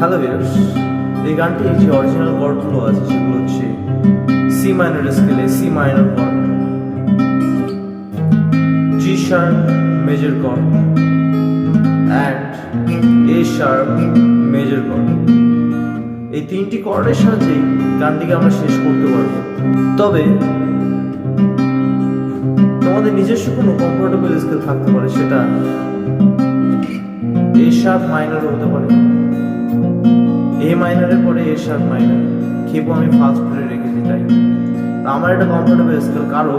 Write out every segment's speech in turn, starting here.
Hello viewers এই গানটি যে অরিজিনাল কর্ডগুলো আছে, সেগুলো হচ্ছে সি মাইনর স্কেলে C minor chord G sharp major chord and A sharp major chord এই তিনটি কর্ডের সাহায্যেই গানটিকে আমরা শেষ করতে পারব। তবে তোমাদের নিজস্ব কোনো কমফোর্টেবল স্কেল থাকতে পারে, সেটা এ শার্প মাইনর হতে পারে। এ মাইনারের পরে এ শার্প মাইনার খেপো আমি ফার্স্ট করে রেখেছি তাই তা আমার একটা কমফোর্টেবল স্কেল কারও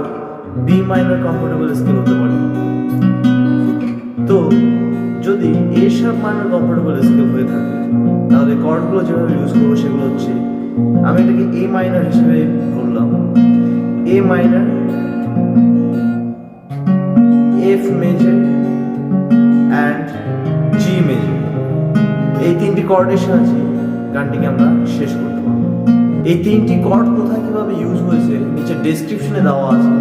বি মাইনার কমফোর্টেবল স্কেল হতে পারে। তো যদি A sharp minor comfortable scale হয়ে থাকে, তাহলে কর্ডগুলো যেভাবে ইউজ করব সেগুলো হচ্ছে, আমি এটাকে এ মাইনার হিসেবে ধরলাম A minor F major and G major এই তিনটি কর্ডের সাহায্যে গানটিকে আমরা শেষ করতে পারব। এই তিনটি কর্ড কোথায় কীভাবে ইউজ হয়েছে, নিচে ডেসক্রিপশনে দেওয়া আছে,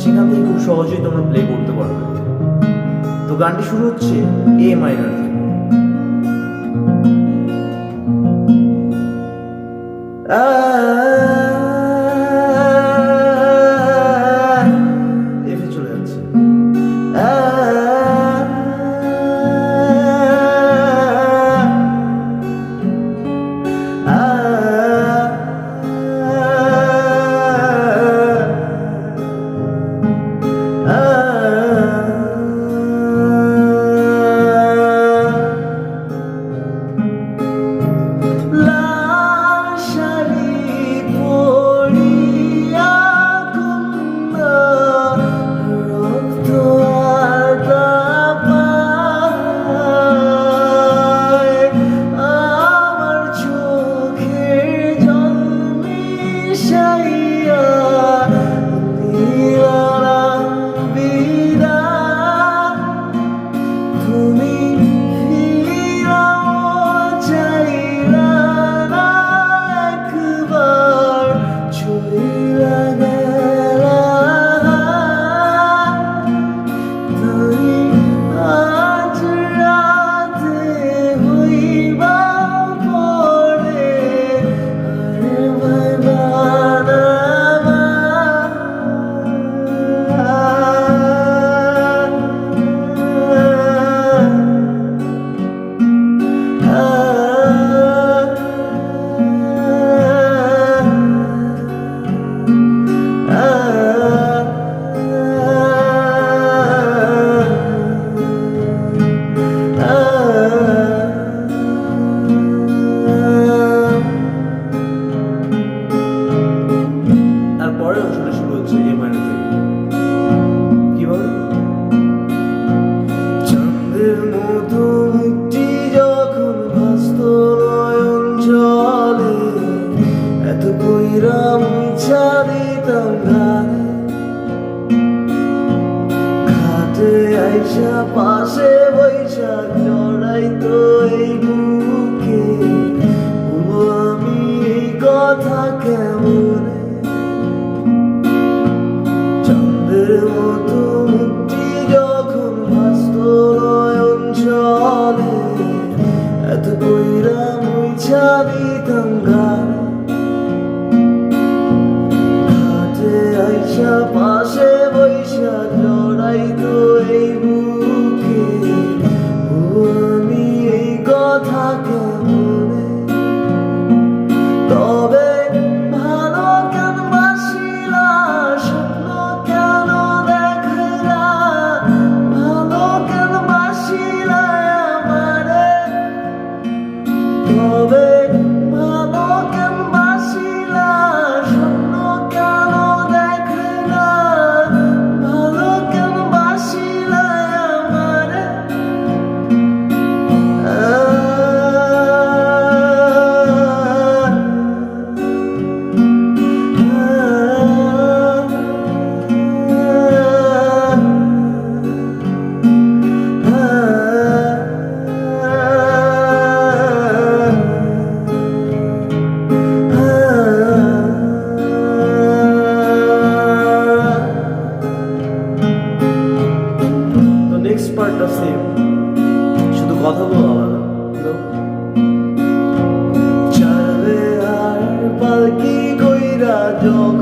সেখান থেকে খুব সহজেই তোমরা প্লে করতে পারবে। তো গানটি শুরু হচ্ছে এ মাইনার আইসা পাশে বৈশাখ জড়াই তো এই বুকে। আমি এই কথা কেমনে? চাঁদের মতো যখন ভাস্ত নয়ন জলে এত কইরা মুছা দিতাম গানে। I don't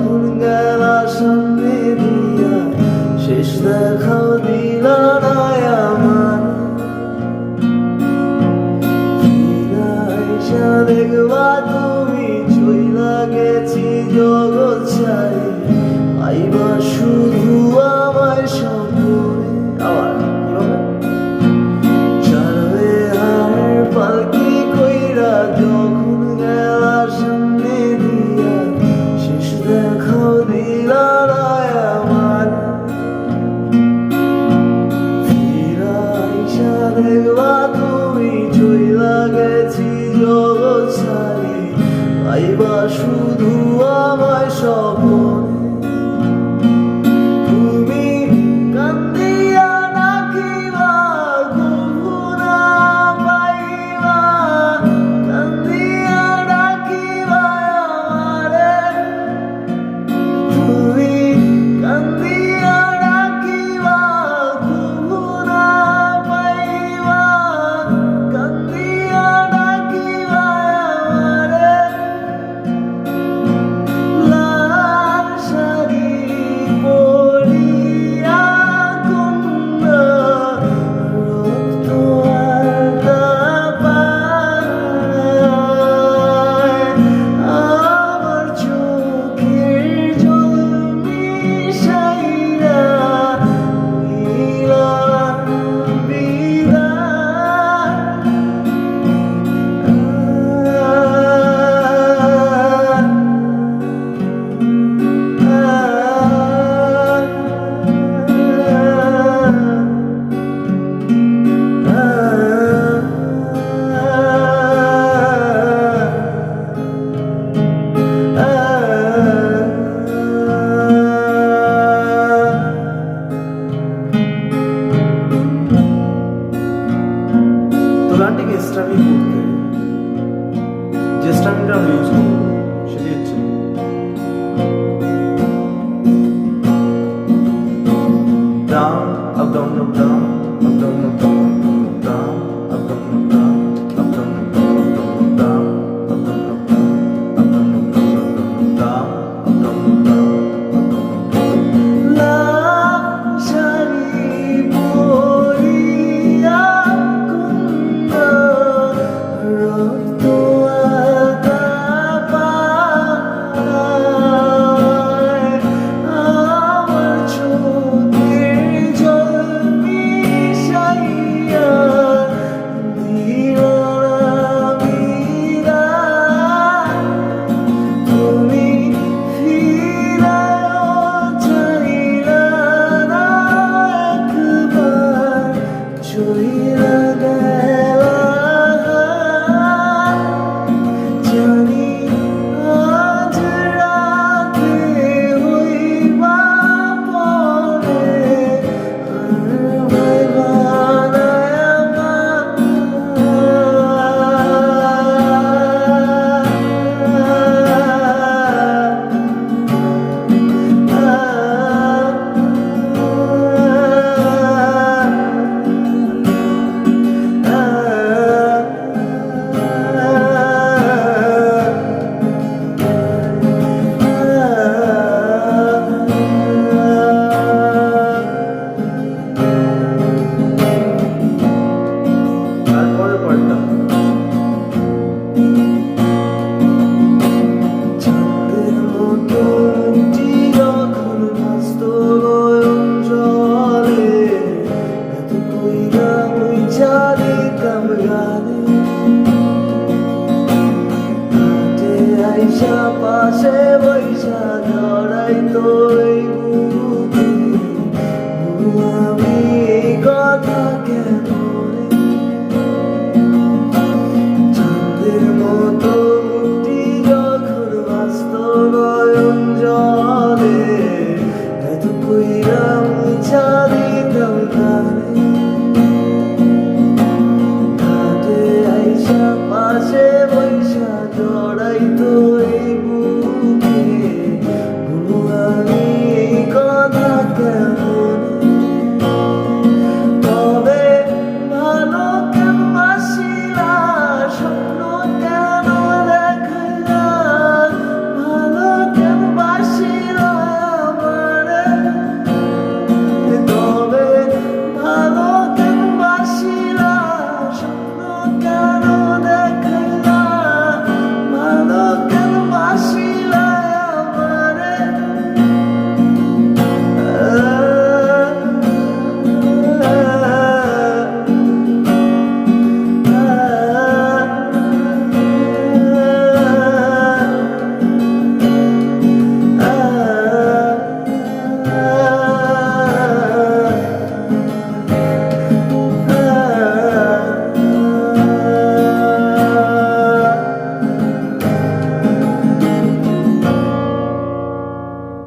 আইবা শুধু আমায় স্বপ্নে